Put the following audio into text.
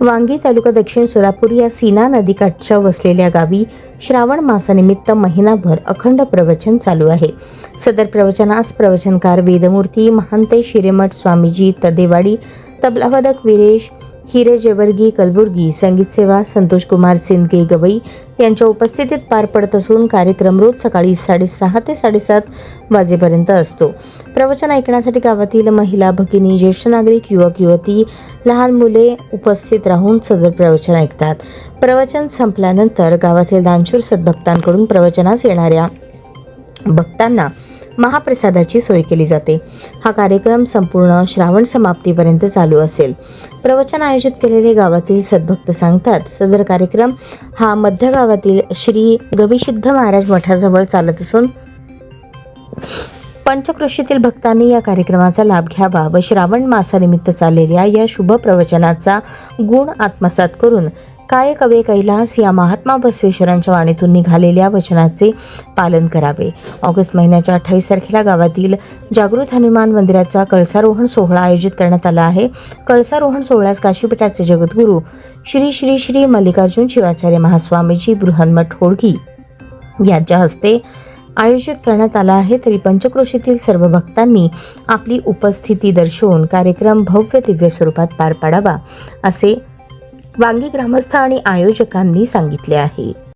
वांगी तालुका दक्षिण सोलापूर या सीना नदीकाठच्या वसलेल्या गावी श्रावण मासानिमित्त महिनाभर अखंड प्रवचन चालू आहे. सदर प्रवचनास प्रवचनकार वेदमूर्ती महांते शिरेमठ स्वामीजी तदेवाडी तबलावादक वीरेश हिरे जेवर्गी कलबुर्गी संगीत सेवा संतोष कुमार सिंदगे गवई यांच्या उपस्थितीत पार पडत असून कार्यक्रम रोज सकाळी साडेसहा ते साडेसात वाजेपर्यंत असतो. प्रवचन ऐकण्यासाठी गावातील महिला भगिनी ज्येष्ठ नागरिक युवक युवती लहान मुले उपस्थित राहून सदर प्रवचन ऐकतात. प्रवचन संपल्यानंतर गावातील दानशूर सद्भक्तांकडून प्रवचनास येणाऱ्या भक्तांना महाप्रसादाची सोय केली जाते. हा कार्यक्रम संपूर्ण श्रावण समाप्तीपर्यंत चालू असेल. प्रवचन आयोजित केलेले गावातील सद्भक्त सांगतात सदर कार्यक्रम हा मध्य गावातील श्री गविशुद्ध महाराज मठाजवळ चालत असून पंचकृषीतील भक्तांनी या कार्यक्रमाचा लाभ घ्यावा व श्रावण मासानिमित्त चाललेल्या या शुभ प्रवचनाचा गुण आत्मसात करून काय कवे कैलास या महात्मा बसवेश्वरांच्या वाणीतून निघालेल्या वचनाचे पालन करावे. ऑगस्ट महिन्याच्या अठ्ठावीस तारखेला गावातील जागृत हनुमान मंदिराचा कळसारोहण सोहळा आयोजित करण्यात आला आहे. कळसारोहण सोहळ्यास काशीपीठाचे जगद्गुरू श्री श्री श्री मल्लिकार्जुन शिवाचार्य महास्वामीजी बृहन्मठ होळगी यांच्या हस्ते आयोजित करण्यात आला आहे. तरी पंचक्रोशीतील सर्व भक्तांनी आपली उपस्थिती दर्शवून कार्यक्रम भव्य दिव्य स्वरूपात पार पाडावा असे वांगी ग्रामस्थ आणि आयोजकांनी सांगितले आहे.